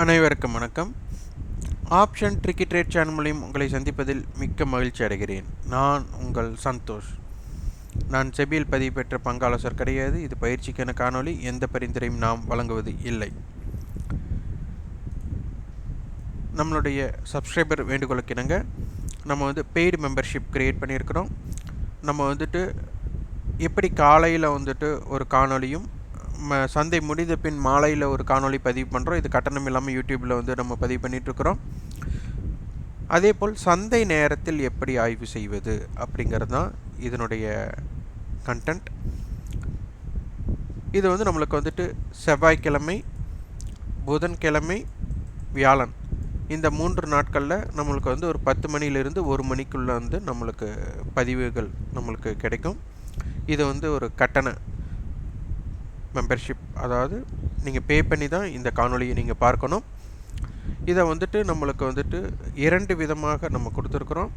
அனைவருக்கும் வணக்கம். Option tricky trade channel மூலியம் உங்களை சந்திப்பதில் மிக்க மகிழ்ச்சி அடைகிறேன். நான் உங்கள் சந்தோஷ். நான் செபியில் பதிவு பெற்ற பங்காலோசர் கிடையாது. இது பயிற்சிக்கான காணொளி. எந்த பரிந்துரையும் நாம் வழங்குவது இல்லை. நம்மளுடைய சப்ஸ்கிரைபர் வேண்டுகோளுக்கு இணங்க நம்ம வந்து பெய்டு மெம்பர்ஷிப் க்ரியேட் பண்ணியிருக்கிறோம். நம்ம வந்துட்டு எப்படி காலையில் வந்துட்டு ஒரு காணொளியும் சந்தை முடிந்த பின் மாலையில் ஒரு காணொளி பதிவு பண்ணுறோம் இது கட்டணம் இல்லாமல் யூடியூப்பில் வந்து நம்ம பதிவு பண்ணிகிட்ருக்குறோம் அதே போல் சந்தை நேரத்தில் எப்படி ஆய்வு செய்வது அப்படிங்கிறது தான் இதனுடைய கண்டென்ட் இது வந்து நம்மளுக்கு வந்துட்டு செவ்வாய்க்கிழமை புதன்கிழமை வியாழன். இந்த மூன்று நாட்களில் நம்மளுக்கு வந்து ஒரு பத்து மணியிலிருந்து ஒரு மணிக்குள்ளே வந்து நம்மளுக்கு பதிவுகள் நம்மளுக்கு கிடைக்கும். இது வந்து ஒரு கட்டண மெம்பர்ஷிப் அதாவது நீங்கள் பே பண்ணி தான் இந்த காணொலியை நீங்கள் பார்க்கணும். இதை வந்துட்டு நம்மளுக்கு வந்துட்டு இரண்டு விதமாக நம்ம கொடுத்துருக்குறோம்.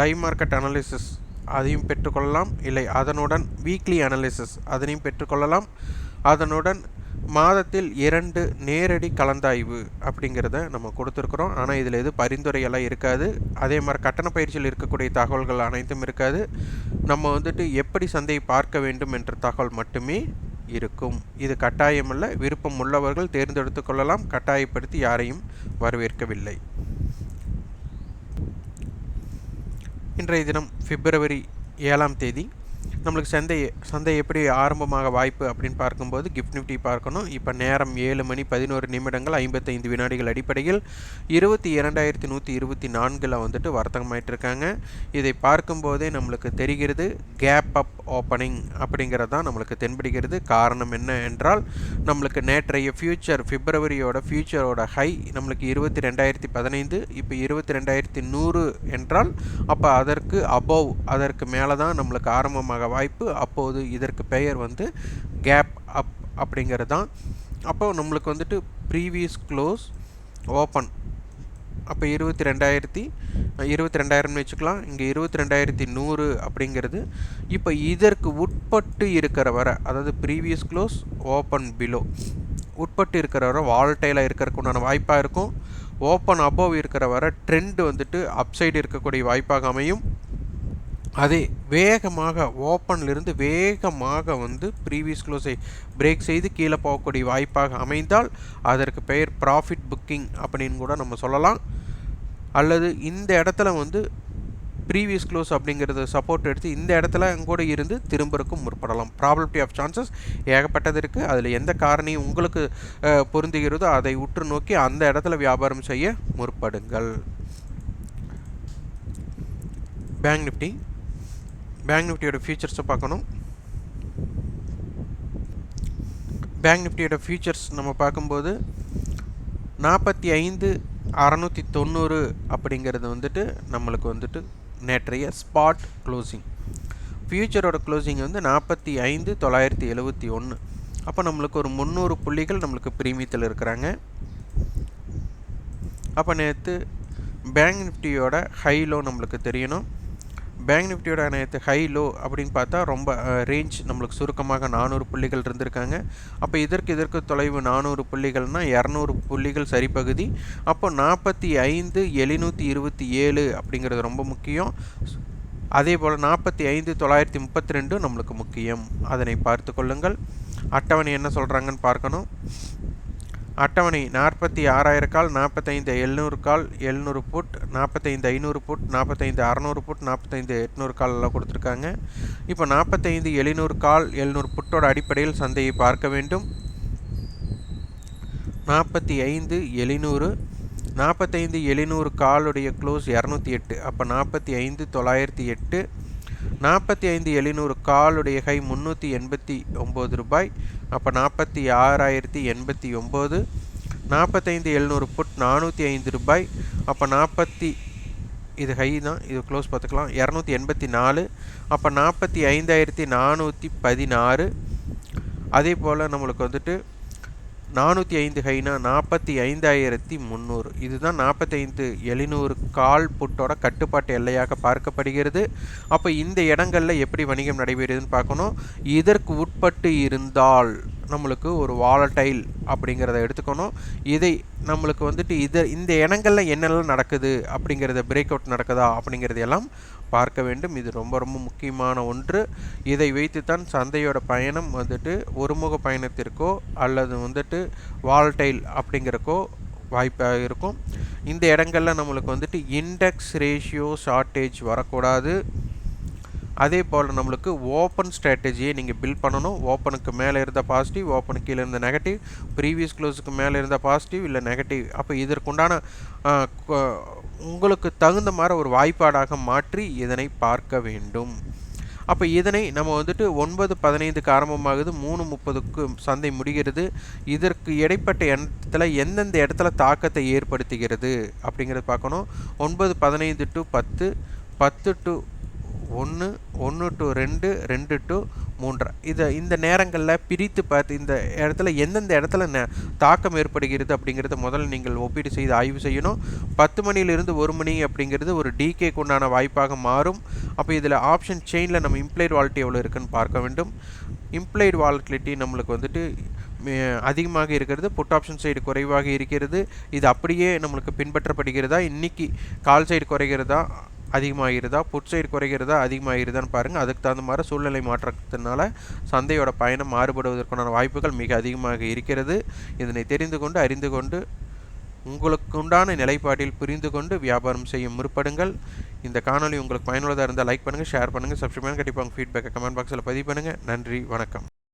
லைவ் மார்க்கெட் அனாலிசிஸ் அதையும் பெற்றுக்கொள்ளலாம். இல்லை அதனுடன் வீக்லி அனாலிசிஸ் அதனையும் பெற்றுக்கொள்ளலாம். அதனுடன் மாதத்தில் இரண்டு நேரடி கலந்தாய்வு அப்படிங்கிறத நம்ம கொடுத்துருக்குறோம். ஆனால் இதில் எது பரிந்துரையெல்லாம் இருக்காது. அதே மாதிரி கட்டண பயிற்சியில் இருக்கக்கூடிய தகவல்கள் அனைத்தும் இருக்காது. நம்ம வந்துட்டு எப்படி சந்தையை பார்க்க வேண்டும் என்ற தகவல் மட்டுமே இருக்கும். இது கட்டாயமல்ல. விருப்பம் உள்ளவர்கள் தேர்ந்தெடுத்து கொள்ளலாம். கட்டாயப்படுத்தி யாரையும் வரவேற்கவில்லை. இன்றைய தினம் பிப்ரவரி ஏழாம் தேதி நம்மளுக்கு சந்தை சந்தை எப்படி ஆரம்பமாக வாய்ப்பு அப்படின்னு பார்க்கும்போது கிஃப்ட் நிஃப்டி பார்க்கணும். இப்போ நேரம் ஏழு மணி பதினோரு நிமிடங்கள் ஐம்பத்தைந்து வினாடிகள் அடிப்படையில் இருபத்தி இரண்டாயிரத்தி நூற்றி இருபத்தி நான்கில் வந்துட்டு வர்த்தகமாயிட்டு இருக்காங்க இதை பார்க்கும்போதே நம்மளுக்கு தெரிகிறது கேப் அப் ஓப்பனிங் அப்படிங்கிறது தான் நம்மளுக்கு தென்படுகிறது. காரணம் என்ன என்றால் நம்மளுக்கு நேற்றைய ஃபியூச்சர் பிப்ரவரியோட ஃபியூச்சரோட ஹை நம்மளுக்கு இருபத்தி ரெண்டாயிரத்தி பதினைந்து இப்போ இருபத்தி ரெண்டாயிரத்தி நூறு என்றால் அப்போ அதற்கு அபோவ் அதற்கு மேலே தான் நம்மளுக்கு ஆரம்பமாக வாய்ப்பு அப்போது இதற்கு பெயர் வந்து கேப் அப் அப்படிங்கிறது தான் அப்போ நம்மளுக்கு வந்துட்டு ப்ரீவியஸ் க்ளோஸ் ஓப்பன் அப்போ இருபத்தி ரெண்டாயிரத்தி இருபத்தி ரெண்டாயிரம்னு வச்சுக்கலாம். இங்கே இருபத்தி ரெண்டாயிரத்தி நூறு அப்படிங்கிறது. இப்போ இதற்கு உட்பட்டு இருக்கிற வரை அதாவது ப்ரீவியஸ் க்ளோஸ் ஓப்பன் பிலோ உட்பட்டு இருக்கிற வர வால்டைலாக இருக்கிறதுக்கு உண்டான வாய்ப்பாக இருக்கும். ஓப்பன் அபோவ் இருக்கிற வரை ட்ரெண்ட் வந்துட்டு அப்சைடு இருக்கக்கூடிய வாய்ப்பாக அமையும். அதே வேகமாக ஓப்பன்லேருந்து வேகமாக வந்து ப்ரீவியஸ் க்ளோஸை பிரேக் செய்து கீழே போகக்கூடிய வாய்ப்பாக அமைந்தால் அதற்கு பெயர் ப்ராஃபிட் புக்கிங் அப்படின்னு கூட நம்ம சொல்லலாம். அல்லது இந்த இடத்துல வந்து ப்ரீவியஸ் க்ளோஸ் அப்படிங்கிறது சப்போர்ட் எடுத்து இந்த இடத்துல கூட இருந்து திரும்பறக்கும் முற்படலாம். ப்ராபபிலிட்டி ஆஃப் சான்சஸ் ஏகப்பட்டது இருக்குது அதில் எந்த காரணியும் உங்களுக்கு பொருந்துகிறதோ அதை உற்று நோக்கி அந்த இடத்துல வியாபாரம் செய்ய முற்படுங்கள். பேங்க் நிஃப்டி பேங்க் நிஃப்டியோட ஃபியூச்சர்ஸை பார்க்கணும். பேங்க் நிஃப்டியோட ஃபியூச்சர்ஸ் நம்ம பார்க்கும்போது நாற்பத்தி ஐந்து அறநூற்றி தொண்ணூறு அப்படிங்கிறது வந்துட்டு நம்மளுக்கு வந்துட்டு நேற்றைய ஸ்பாட் க்ளோசிங் ஃபியூச்சரோட க்ளோசிங் வந்து நாற்பத்தி ஐந்து தொள்ளாயிரத்தி எழுபத்தி ஒன்று அப்போ நம்மளுக்கு ஒரு முந்நூறு புள்ளிகள் நம்மளுக்கு பிரீமியத்தில் இருக்கிறாங்க. அப்போ நேற்று பேங்க் நிஃப்டியோட ஹை லோ நம்மளுக்கு தெரியணும். பேங்க் நிஃப்டியோட நேற்று ஹை லோ அப்படின்னு பார்த்தா ரொம்ப ரேஞ்ச் நம்மளுக்கு சுருக்கமாக நானூறு புள்ளிகள் இருந்திருக்காங்க. அப்போ இதற்கு இதற்கு தொலைவு நானூறு புள்ளிகள்னால் இரநூறு புள்ளிகள் சரிப்பகுதி. அப்போ நாற்பத்தி ஐந்து எழுநூற்றி இருபத்தி ஏழு அப்படிங்கிறது ரொம்ப முக்கியம். அதே போல் நாற்பத்தி ஐந்து தொள்ளாயிரத்தி முப்பத்தி ரெண்டு நம்மளுக்கு முக்கியம். அதனை பார்த்து கொள்ளுங்கள். அட்டவணை என்ன சொல்கிறாங்கன்னு பார்க்கணும். அட்டவணை நாற்பத்தி ஆறாயிரம் கால் நாற்பத்தைந்து எழுநூறு கால் எழுநூறு புட் நாற்பத்தைந்து ஐநூறு புட் நாற்பத்தைந்து அறநூறு புட் நாற்பத்தைந்து எட்நூறு காலெல்லாம் கொடுத்துருக்காங்க. இப்போ நாற்பத்தைந்து எழுநூறு கால் எழுநூறு புட்டோட அடிப்படையில் சந்தையை பார்க்க வேண்டும். நாற்பத்தி ஐந்து எழுநூறு நாற்பத்தைந்து எழுநூறு காலுடைய க்ளோஸ் இரநூத்தி எட்டு அப்போ நாற்பத்தி ஐந்து தொள்ளாயிரத்தி எட்டு நாற்பத்தி ஐந்து எழுநூறு காலுடைய ஹை முந்நூற்றி எண்பத்தி ஒம்பது ரூபாய். அப்போ நாற்பத்தி ஆறாயிரத்தி எண்பத்தி ஒம்பது. நாற்பத்தைந்து எழுநூறு புட் நானூற்றி ஐந்து ரூபாய். அப்போ நாற்பத்தி இது ஹை தான் இது க்ளோஸ் பார்த்துக்கலாம். இரநூத்தி எண்பத்தி நாலு. அப்போ நாற்பத்தி ஐந்தாயிரத்தி நானூற்றி பதினாறு. அதே போல் நம்மளுக்கு வந்துட்டு நானூற்றி ஐந்து ஹைனா நாற்பத்தி ஐந்தாயிரத்தி முந்நூறு. இதுதான் நாற்பத்தைந்து எழுநூறு கால் புட்டோட கட்டுப்பாட்டு எல்லையாக பார்க்கப்படுகிறது. அப்போ இந்த இடங்களில் எப்படி வணிகம் நடைபெறுதுன்னு பார்க்கணும். இதற்கு உட்பட்டு இருந்தால் நம்மளுக்கு ஒரு வாலட்டைல் அப்படிங்கிறத எடுத்துக்கணும். இதை நம்மளுக்கு வந்துட்டு இதை இந்த இடங்களில் என்னெல்லாம் நடக்குது அப்படிங்கிறத பிரேக் அவுட் நடக்குதா அப்படிங்கிறதையெல்லாம் பார்க்க வேண்டும். இது ரொம்ப ரொம்ப முக்கியமான ஒன்று. இதை வைத்துத்தான் சந்தையோட பயணம் வந்துட்டு ஒருமுக பயணத்திற்கோ அல்லது வந்துட்டு வால்டைல் அப்படிங்கிறக்கோ வாய்ப்பாக இருக்கும். இந்த இடங்களில் நம்மளுக்கு வந்துட்டு இண்டெக்ஸ் ரேஷியோ ஷார்ட்டேஜ் வரக்கூடாது. அதே போல் நம்மளுக்கு ஓப்பன் ஸ்ட்ராட்டஜியை நீங்கள் பில்ட் பண்ணணும். ஓப்பனுக்கு மேலே இருந்தால் பாசிட்டிவ் ஓப்பனுக்கு கீழே இருந்த நெகட்டிவ் ப்ரீவியஸ் க்ளோஸுக்கு மேலே இருந்த பாசிட்டிவ் இல்லை நெகட்டிவ் அப்போ இதற்குண்டான உங்களுக்கு தகுந்த மாதிரி ஒரு வாய்ப்பாடாக மாற்றி இதனை பார்க்க வேண்டும். அப்போ இதனை நம்ம வந்துட்டு ஒன்பது பதினைந்துக்கு ஆரம்பமாகுது. மூணு முப்பதுக்கு சந்தை முடிகிறது. இதற்கு இடைப்பட்ட இடத்துல எந்தெந்த இடத்துல தாக்கத்தை ஏற்படுத்துகிறது அப்படிங்கிறத பார்க்கணும். ஒன்பது பதினைந்து டு பத்து பத்து டு ஒன்று ஒன்று டு ரெண்டு ரெண்டு டு மூன்று. இதை இந்த நேரங்களில் பிரித்து பார்த்து இந்த இடத்துல எந்தெந்த இடத்துல ந தாக்கம் ஏற்படுகிறது அப்படிங்கிறத முதல்ல நீங்கள் ஒப்பீடு செய்து ஆய்வு செய்யணும். பத்து மணியிலிருந்து ஒரு மணி அப்படிங்கிறது ஒரு டிகேக்கு உண்டான வாய்ப்பாக மாறும். அப்போ இதில் ஆப்ஷன் செயினில் நம்ம இம்ப்ளைட் வாலிட்டி எவ்வளோ இருக்குன்னு பார்க்க வேண்டும். இம்ப்ளைட் வாலிட்டி நம்மளுக்கு வந்துட்டு அதிகமாக இருக்கிறது. புட் ஆப்ஷன் சைடு குறைவாக இருக்கிறது. இது அப்படியே நம்மளுக்கு பின்பற்றப்படுகிறதா? இன்றைக்கி கால் சைடு குறைகிறதா? அதிகமாகிறதா புட் சைடு குறைகிறதா? அதிகமாகிறதான்னு பாருங்கள் அதுக்கு தகுந்த மாதிரி சூழ்நிலை மாற்றத்தினால சந்தையோட பயணம் மாறுபடுவதற்கான வாய்ப்புகள் மிக அதிகமாக இருக்கிறது. இதனை தெரிந்து கொண்டு அறிந்து கொண்டு உங்களுக்குண்டான நிலைப்பாட்டில் புரிந்து கொண்டு வியாபாரம் செய்ய முற்படுங்கள். இந்த காணொலி உங்களுக்கு பயனுள்ளதாக இருந்தால் லைக் பண்ணுங்கள் ஷேர் பண்ணுங்கள் சப்ஸ்கிரைப் பண்ணுங்கள் கண்டிப்பாக உங்கள் ஃபீட்பேக்கை கமெண்ட் பாக்ஸில் பதிவு பண்ணுங்கள் நன்றி வணக்கம்.